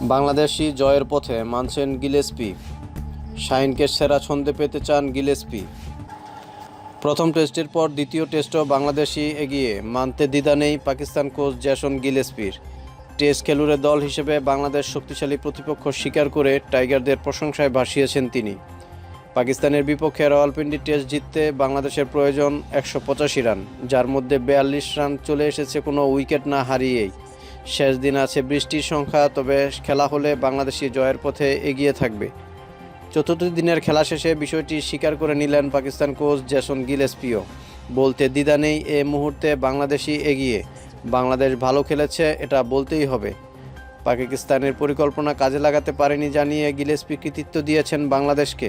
বাংলাদেশি জয়ের পথে মানছেন গিলেসপি। শাহিনকে সেরা ছন্দে পেতে চান গিলেসপি। প্রথম টেস্টের পর দ্বিতীয় টেস্টও বাংলাদেশি এগিয়ে মানতে দ্বিধা নেই পাকিস্তান কোচ জ্যাসন গিলেসপির। টেস্ট খেলুড়ে দল হিসেবে বাংলাদেশ শক্তিশালী প্রতিপক্ষ স্বীকার করে টাইগারদের প্রশংসায় ভাসিয়েছেন তিনি। পাকিস্তানের বিপক্ষে রাওয়ালপিন্ডি টেস্ট জিততে বাংলাদেশের প্রয়োজন একশো পঁচাশি রান, যার মধ্যে বিয়াল্লিশ রান চলে এসেছে কোনো উইকেট না হারিয়েই। শেষ দিন আছে বৃষ্টির সংখ্যা, তবে খেলা হলে বাংলাদেশি জয়ের পথে এগিয়ে থাকবে। চতুর্থ দিনের খেলা শেষে বিষয়টি স্বীকার করে নিলেন পাকিস্তান কোচ জেসন গিলেসপিও। বলতে দ্বিধা নেই এ মুহূর্তে বাংলাদেশি এগিয়ে। বাংলাদেশ ভালো খেলেছে, এটা বলতেই হবে। পাকিস্তানের পরিকল্পনা কাজে লাগাতে পারেনি জানিয়ে গিলেসপি কৃতিত্ব দিয়েছেন বাংলাদেশকে।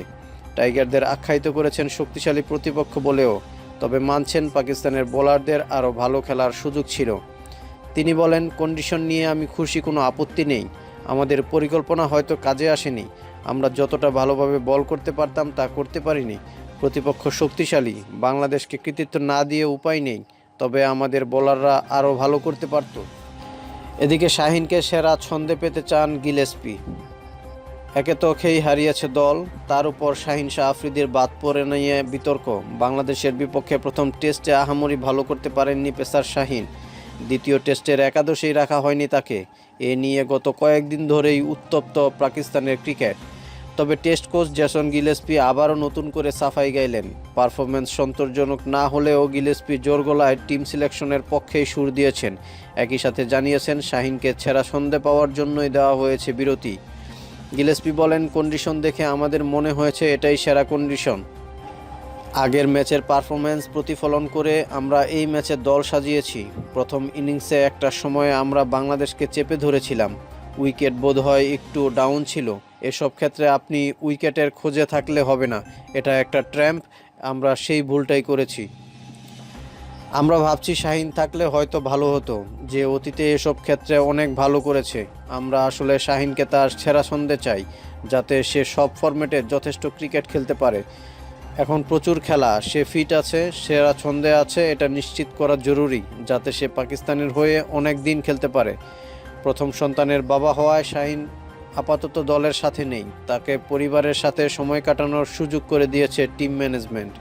টাইগারদের আখ্যায়িত করেছেন শক্তিশালী প্রতিপক্ষ বলেও, তবে মানছেন পাকিস্তানের বোলারদের আরও ভালো খেলার সুযোগ ছিল। তিনি বলেন কন্ডিশন নিয়ে আমি খুশি, কোনো আপত্তি নেই। আমাদের পরিকল্পনা হয়তো কাজে আসেনি। আমরা যতটা ভালোভাবে বল করতে পারতাম, তা করতে পারিনি। প্রতিপক্ষ শক্তিশালী। বাংলাদেশকে কৃতিত্ব না দিয়ে উপায় নেই। তবে আমাদের বোলাররা আরও ভালো করতে পারত। এদিকে শাহিনকে সেরা ছন্দে পেতে চান গিলেসপি। একে তো খেই হারিয়েছে দল। তার উপর শাহিন শাহ আফ্রিদির বাদ পড়ে নিয়ে বিতর্ক। বাংলাদেশের বিপক্ষে প্রথম টেস্টে আহামরি ভালো করতে পারেননি পেসার শাহিন। দ্বিতীয় টেস্টের একাদশেই রাখা হয়নি তাকে। এ নিয়ে গত কয়েকদিন ধরেই উত্তপ্ত পাকিস্তানের ক্রিকেট। তবে টেস্ট কোচ জেসন গিলেসপি আবারও নতুন করে সাফাই গাইলেন। পারফরমেন্স সন্তোষজনক না হলেও গিলেসপি জোর গলায় টিম সিলেকশনের পক্ষেই সুর দিয়েছেন। একই সাথে জানিয়েছেন শাহিনকে ছেঁড়া সন্ধে পাওয়ার জন্যই দেওয়া হয়েছে বিরতি। গিলেসপি বলেন, কন্ডিশন দেখে আমাদের মনে হয়েছে এটাই সেরা কন্ডিশন। আগের ম্যাচের পারফরমেন্স প্রতিফলন করে আমরা এই ম্যাচে দল সাজিয়েছি। প্রথম ইনিংসে একটা সময়ে আমরা বাংলাদেশকে চেপে ধরেছিলাম। উইকেট বোধহয় একটু ডাউন ছিল। এসব ক্ষেত্রে আপনি উইকেটের খোঁজে থাকলে হবে না। এটা একটা ট্র্যাম্প, আমরা সেই ভুলটাই করেছি। আমরা ভাবছি শাহিন থাকলে হয়তো ভালো হতো, যে অতীতে এসব ক্ষেত্রে অনেক ভালো করেছে। আমরা আসলে শাহিনকে তার সেরা ছন্দে চাই, যাতে সে সব ফরম্যাটে যথেষ্ট ক্রিকেট খেলতে পারে। এখন প্রচুর খেলা, সে ফিট আছে, সেরা ছন্দে আছে, এটা নিশ্চিত করা জরুরি যাতে সে পাকিস্তানের হয়ে অনেক দিন খেলতে পারে। প্রথম সন্তানের বাবা হওয়ায় শাহিন আপাতত দলের সাথে নেই, তাকে পরিবারের সাথে সময় কাটানোর সুযোগ করে দিয়েছে টিম ম্যানেজমেন্ট।